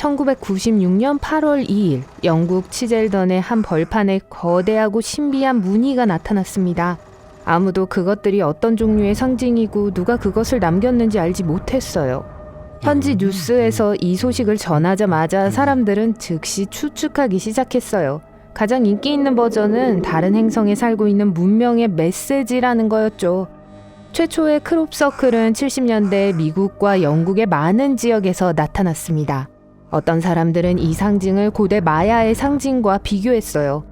1996년 8월 2일 영국 치젤던의 한 벌판에 거대하고 신비한 무늬가 나타났습니다. 아무도 그것들이 어떤 종류의 상징이고 누가 그것을 남겼는지 알지 못했어요. 현지 뉴스에서 이 소식을 전하자마자 사람들은 즉시 추측하기 시작했어요. 가장 인기 있는 버전은 다른 행성에 살고 있는 문명의 메시지라는 거였죠. 최초의 크롭 서클은 70년대 미국과 영국의 많은 지역에서 나타났습니다. 어떤 사람들은 이 상징을 고대 마야의 상징과 비교했어요.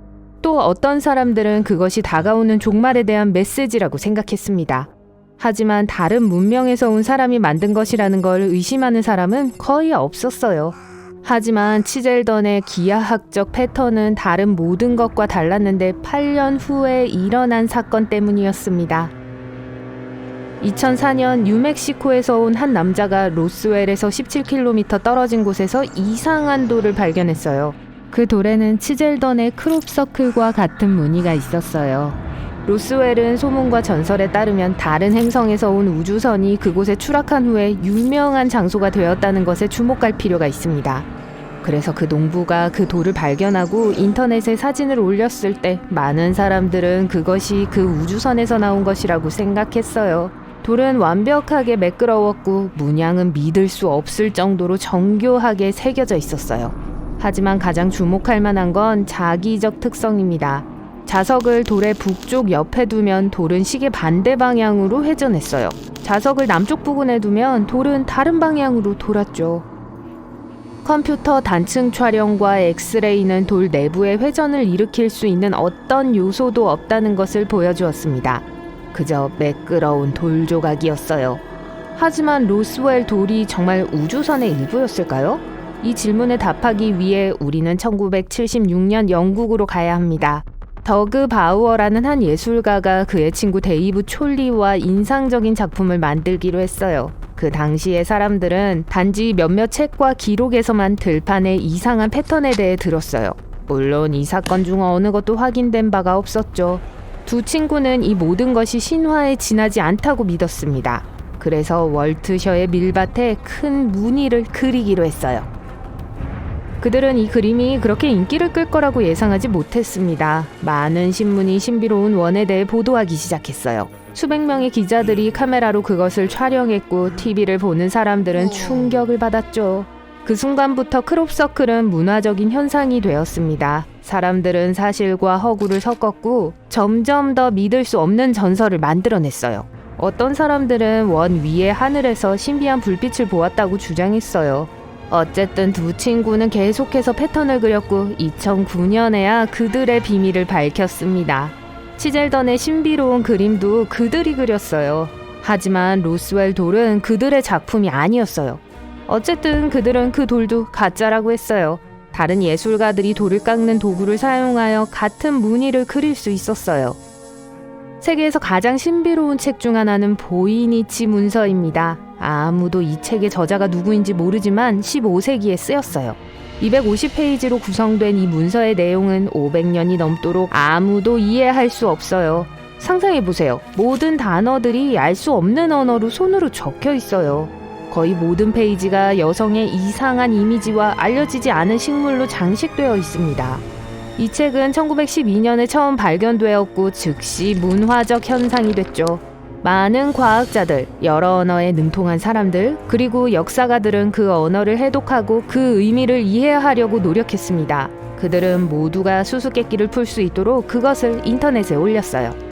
또 어떤 사람들은 그것이 다가오는 종말에 대한 메시지라고 생각했습니다. 하지만 다른 문명에서 온 사람이 만든 것이라는 걸 의심하는 사람은 거의 없었어요. 하지만 치젤던의 기하학적 패턴은 다른 모든 것과 달랐는데 8년 후에 일어난 사건 때문이었습니다. 2004년 뉴멕시코에서 온 한 남자가 로스웰에서 17km 떨어진 곳에서 이상한 돌을 발견했어요. 그 돌에는 치젤던의 크롭 서클과 같은 무늬가 있었어요. 로스웰은 소문과 전설에 따르면 다른 행성에서 온 우주선이 그곳에 추락한 후에 유명한 장소가 되었다는 것에 주목할 필요가 있습니다. 그래서 그 농부가 그 돌을 발견하고 인터넷에 사진을 올렸을 때 많은 사람들은 그것이 그 우주선에서 나온 것이라고 생각했어요. 돌은 완벽하게 매끄러웠고 문양은 믿을 수 없을 정도로 정교하게 새겨져 있었어요. 하지만 가장 주목할 만한 건 자기적 특성입니다. 자석을 돌의 북쪽 옆에 두면 돌은 시계 반대 방향으로 회전했어요. 자석을 남쪽 부근에 두면 돌은 다른 방향으로 돌았죠. 컴퓨터 단층 촬영과 엑스레이는 돌 내부의 회전을 일으킬 수 있는 어떤 요소도 없다는 것을 보여주었습니다. 그저 매끄러운 돌 조각이었어요. 하지만 로스웰 돌이 정말 우주선의 일부였을까요? 이 질문에 답하기 위해 우리는 1976년 영국으로 가야 합니다. 더그 바우어라는 한 예술가가 그의 친구 데이브 촐리와 인상적인 작품을 만들기로 했어요. 그 당시의 사람들은 단지 몇몇 책과 기록에서만 들판의 이상한 패턴에 대해 들었어요. 물론 이 사건 중 어느 것도 확인된 바가 없었죠. 두 친구는 이 모든 것이 신화에 지나지 않다고 믿었습니다. 그래서 월트셔의 밀밭에 큰 무늬를 그리기로 했어요. 그들은 이 그림이 그렇게 인기를 끌 거라고 예상하지 못했습니다. 많은 신문이 신비로운 원에 대해 보도하기 시작했어요. 수백 명의 기자들이 카메라로 그것을 촬영했고 TV를 보는 사람들은 충격을 받았죠. 그 순간부터 크롭서클은 문화적인 현상이 되었습니다. 사람들은 사실과 허구를 섞었고 점점 더 믿을 수 없는 전설을 만들어냈어요. 어떤 사람들은 원 위의 하늘에서 신비한 불빛을 보았다고 주장했어요. 어쨌든 두 친구는 계속해서 패턴을 그렸고 2009년에야 그들의 비밀을 밝혔습니다. 치젤던의 신비로운 그림도 그들이 그렸어요. 하지만 로스웰 돌은 그들의 작품이 아니었어요. 어쨌든 그들은 그 돌도 가짜라고 했어요. 다른 예술가들이 돌을 깎는 도구를 사용하여 같은 무늬를 그릴 수 있었어요. 세계에서 가장 신비로운 책 중 하나는 보이니치 문서입니다. 아무도 이 책의 저자가 누구인지 모르지만 15세기에 쓰였어요. 250페이지로 구성된 이 문서의 내용은 500년이 넘도록 아무도 이해할 수 없어요. 상상해보세요. 모든 단어들이 알 수 없는 언어로 손으로 적혀 있어요. 거의 모든 페이지가 여성의 이상한 이미지와 알려지지 않은 식물로 장식되어 있습니다. 이 책은 1912년에 처음 발견되었고 즉시 문화적 현상이 됐죠. 많은 과학자들, 여러 언어에 능통한 사람들, 그리고 역사가들은 그 언어를 해독하고 그 의미를 이해하려고 노력했습니다. 그들은 모두가 수수께끼를 풀 수 있도록 그것을 인터넷에 올렸어요.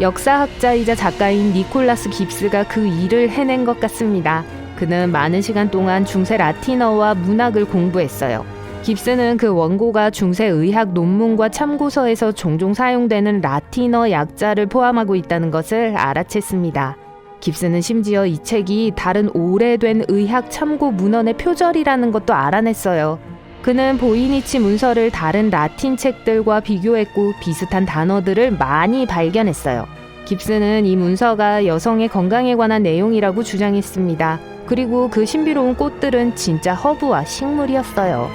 역사학자이자 작가인 니콜라스 깁스가 그 일을 해낸 것 같습니다. 그는 많은 시간 동안 중세 라틴어와 문학을 공부했어요. 깁스는 그 원고가 중세 의학 논문과 참고서에서 종종 사용되는 라틴어 약자를 포함하고 있다는 것을 알아챘습니다. 깁스는 심지어 이 책이 다른 오래된 의학 참고 문헌의 표절이라는 것도 알아냈어요. 그는 보이니치 문서를 다른 라틴 책들과 비교했고 비슷한 단어들을 많이 발견했어요. 깁스는 이 문서가 여성의 건강에 관한 내용이라고 주장했습니다. 그리고 그 신비로운 꽃들은 진짜 허브와 식물이었어요.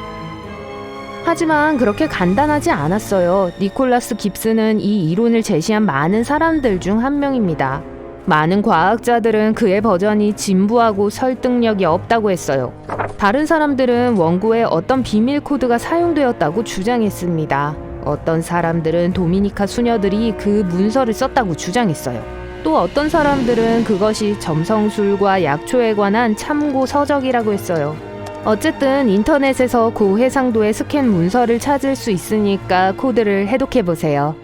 하지만 그렇게 간단하지 않았어요. 니콜라스 깁스는 이 이론을 제시한 많은 사람들 중 한 명입니다. 많은 과학자들은 그의 버전이 진부하고 설득력이 없다고 했어요. 다른 사람들은 원고에 어떤 비밀 코드가 사용되었다고 주장했습니다. 어떤 사람들은 도미니카 수녀들이 그 문서를 썼다고 주장했어요. 또 어떤 사람들은 그것이 점성술과 약초에 관한 참고 서적이라고 했어요. 어쨌든 인터넷에서 고해상도의 스캔 문서를 찾을 수 있으니까 코드를 해독해 보세요.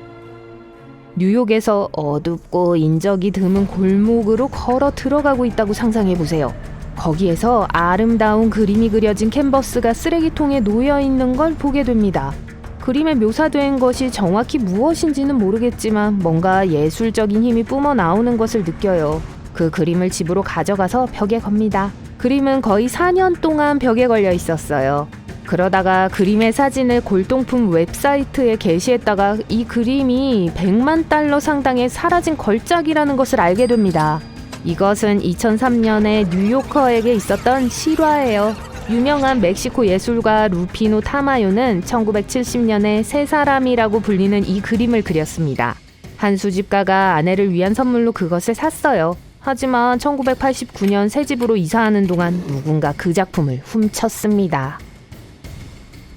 뉴욕에서 어둡고 인적이 드문 골목으로 걸어 들어가고 있다고 상상해 보세요. 거기에서 아름다운 그림이 그려진 캔버스가 쓰레기통에 놓여 있는 걸 보게 됩니다. 그림에 묘사된 것이 정확히 무엇인지는 모르겠지만 뭔가 예술적인 힘이 뿜어 나오는 것을 느껴요. 그 그림을 집으로 가져가서 벽에 겁니다. 그림은 거의 4년 동안 벽에 걸려 있었어요. 그러다가 그림의 사진을 골동품 웹사이트에 게시했다가 이 그림이 100만 달러 상당의 사라진 걸작이라는 것을 알게 됩니다. 이것은 2003년에 뉴요커에게 있었던 실화예요. 유명한 멕시코 예술가 루피노 타마요는 1970년에 세 사람이라고 불리는 이 그림을 그렸습니다. 한 수집가가 아내를 위한 선물로 그것을 샀어요. 하지만 1989년 새 집으로 이사하는 동안 누군가 그 작품을 훔쳤습니다.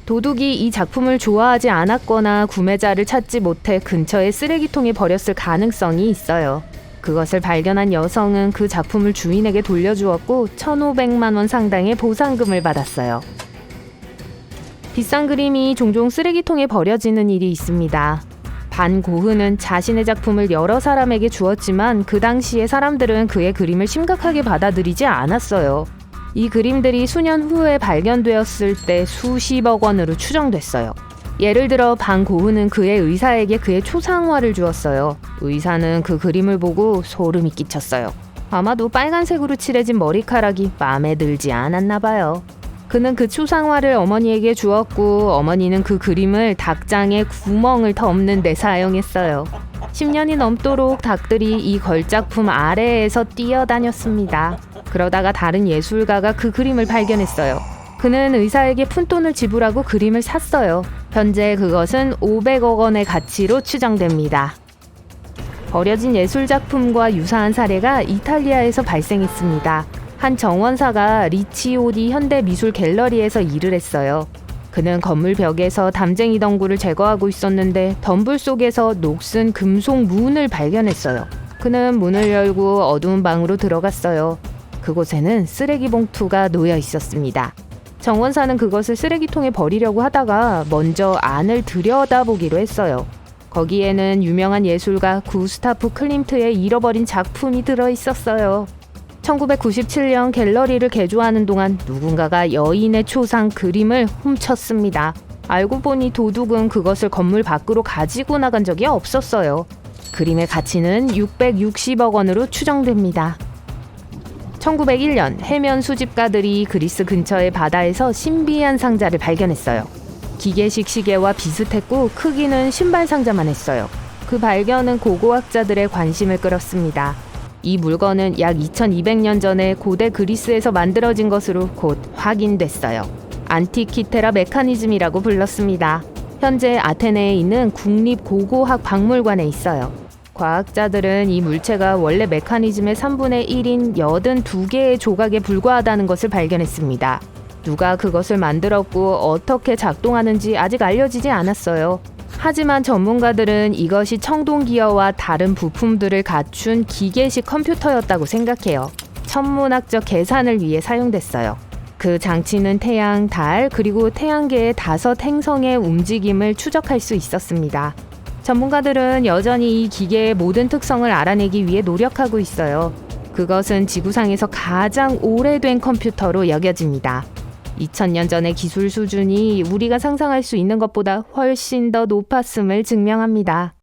도둑이 이 작품을 좋아하지 않았거나 구매자를 찾지 못해 근처의 쓰레기통에 버렸을 가능성이 있어요. 그것을 발견한 여성은 그 작품을 주인에게 돌려주었고 1,500만 원 상당의 보상금을 받았어요. 비싼 그림이 종종 쓰레기통에 버려지는 일이 있습니다. 반 고흐는 자신의 작품을 여러 사람에게 주었지만 그 당시에 사람들은 그의 그림을 심각하게 받아들이지 않았어요. 이 그림들이 수년 후에 발견되었을 때 수십억 원으로 추정됐어요. 예를 들어 반 고흐는 그의 의사에게 그의 초상화를 주었어요. 의사는 그 그림을 보고 소름이 끼쳤어요. 아마도 빨간색으로 칠해진 머리카락이 마음에 들지 않았나 봐요. 그는 그 초상화를 어머니에게 주었고 어머니는 그 그림을 닭장에 구멍을 덮는 데 사용했어요. 10년이 넘도록 닭들이 이 걸작품 아래에서 뛰어다녔습니다. 그러다가 다른 예술가가 그 그림을 발견했어요. 그는 의사에게 푼돈을 지불하고 그림을 샀어요. 현재 그것은 500억 원의 가치로 추정됩니다. 버려진 예술작품과 유사한 사례가 이탈리아에서 발생했습니다. 한 정원사가 리치오디 현대미술 갤러리에서 일을 했어요. 그는 건물 벽에서 담쟁이 덩굴을 제거하고 있었는데 덤불 속에서 녹슨 금속 문을 발견했어요. 그는 문을 열고 어두운 방으로 들어갔어요. 그곳에는 쓰레기 봉투가 놓여 있었습니다. 정원사는 그것을 쓰레기통에 버리려고 하다가 먼저 안을 들여다보기로 했어요. 거기에는 유명한 예술가 구스타프 클림트의 잃어버린 작품이 들어 있었어요. 1997년 갤러리를 개조하는 동안 누군가가 여인의 초상 그림을 훔쳤습니다. 알고 보니 도둑은 그것을 건물 밖으로 가지고 나간 적이 없었어요. 그림의 가치는 660억 원으로 추정됩니다. 1901년 해면 수집가들이 그리스 근처의 바다에서 신비한 상자를 발견했어요. 기계식 시계와 비슷했고 크기는 신발 상자만 했어요. 그 발견은 고고학자들의 관심을 끌었습니다. 이 물건은 약 2200년 전에 고대 그리스에서 만들어진 것으로 곧 확인됐어요. 안티키테라 메카니즘이라고 불렀습니다. 현재 아테네에 있는 국립고고학 박물관에 있어요. 과학자들은 이 물체가 원래 메커니즘의 3분의 1인 82개의 조각에 불과하다는 것을 발견했습니다. 누가 그것을 만들었고 어떻게 작동하는지 아직 알려지지 않았어요. 하지만 전문가들은 이것이 청동기어와 다른 부품들을 갖춘 기계식 컴퓨터였다고 생각해요. 천문학적 계산을 위해 사용됐어요. 그 장치는 태양, 달, 그리고 태양계의 다섯 행성의 움직임을 추적할 수 있었습니다. 전문가들은 여전히 이 기계의 모든 특성을 알아내기 위해 노력하고 있어요. 그것은 지구상에서 가장 오래된 컴퓨터로 여겨집니다. 2000년 전의 기술 수준이 우리가 상상할 수 있는 것보다 훨씬 더 높았음을 증명합니다.